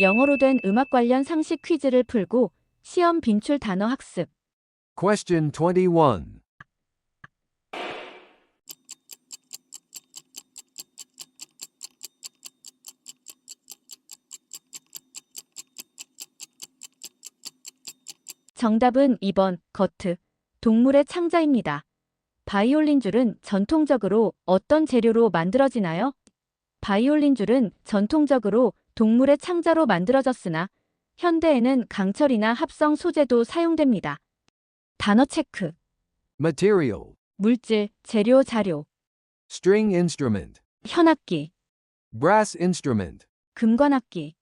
영어로 된 음악 관련 상식 퀴즈를 풀고 시험 빈출 단어 학습. Question 21. 정답은 2번 거트. 동물의 창자입니다. 바이올린 줄은 전통적으로 어떤 재료로 만들어지나요? 바이올린 줄은 전통적으로 동물의 창자로 만들어졌으나 현대에는 강철이나 합성 소재도 사용됩니다. 단어 체크. Material. 물질, 재료, 자료, String instrument. 현악기, Brass instrument. 금관악기,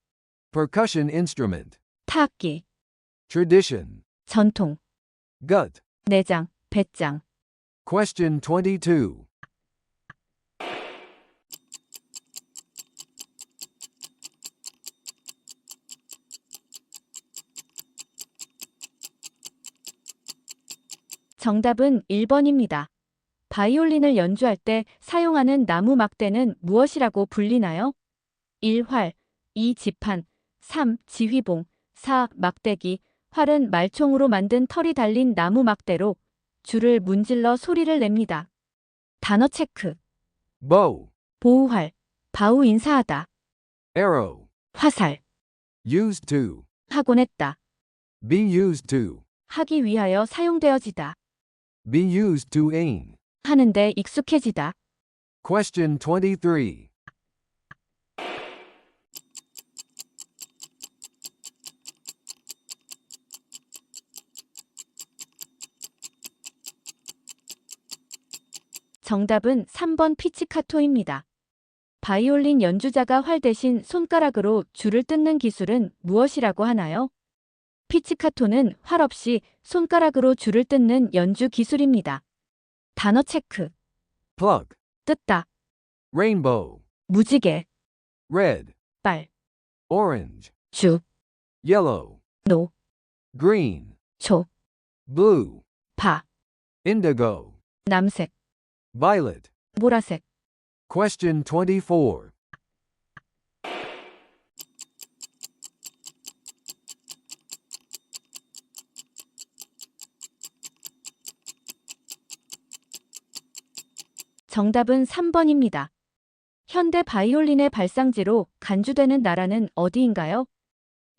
Percussion instrument. 타악기, Tradition. 전통, Gut. 내장, 배짱. Question 22. 정답은 1번입니다. 바이올린을 연주할 때 사용하는 나무 막대는 무엇이라고 불리나요? 1. 활, 2. 지판, 3. 지휘봉, 4. 막대기. 활은 말총으로 만든 털이 달린 나무 막대로 줄을 문질러 소리를 냅니다. 단어 체크. Bow. 보우활, 바우 인사하다, Arrow. 화살, Used to. 하곤 했다, Be used to. 하기 위하여 사용되어지다, Be used to aim. 하는데 익숙해지다. Question 23. 정답은 3번 피치카토입니다. 바이올린 연주자가 활 대신 손가락으로 줄을 뜯는 기술은 무엇이라고 하나요? 피치카토는 활 없이 손가락으로 줄을 뜯는 연주 기술입니다. 단어 체크. Plug. 뜯다, Rainbow. 무지개, Red. 빨, Orange. 주, Yellow. 노, Green. 초, Blue. 파, Indigo. 남색, Violet. 보라색. Question 24. 정답은 3번입니다. 현대 바이올린의 발상지로 간주되는 나라는 어디인가요?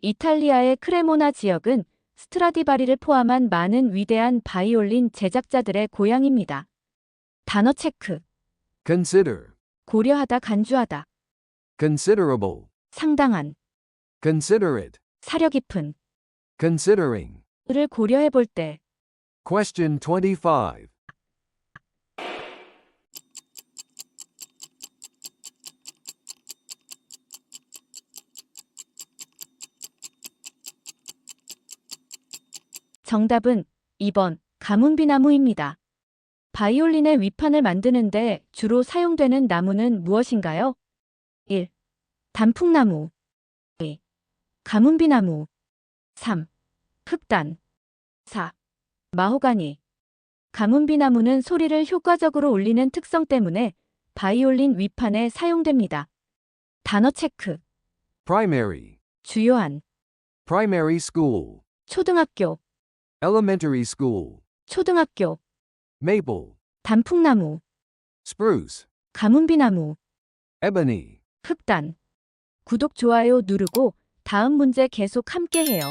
이탈리아의 크레모나 지역은 스트라디바리를 포함한 많은 위대한 바이올린 제작자들의 고향입니다. 단어 체크. Consider. 고려하다 간주하다. Considerable. 상당한. Considerate. 사려 깊은. Considering. 를 고려해 볼 때. Question 25. 정답은 2번 가문비나무입니다. 바이올린의 위판을 만드는데 주로 사용되는 나무는 무엇인가요? 1. 단풍나무 2. 가문비나무 3. 흑단 4. 마호가니 가문비나무는 소리를 효과적으로 울리는 특성 때문에 바이올린 위판에 사용됩니다. 단어 체크 Primary. 주요한 Primary school. 초등학교 Elementary school. 초등학교 Maple. 단풍나무 Spruce. 가문비나무 Ebony. 흑단 구독 좋아요 누르고 다음 문제 계속 함께 해요.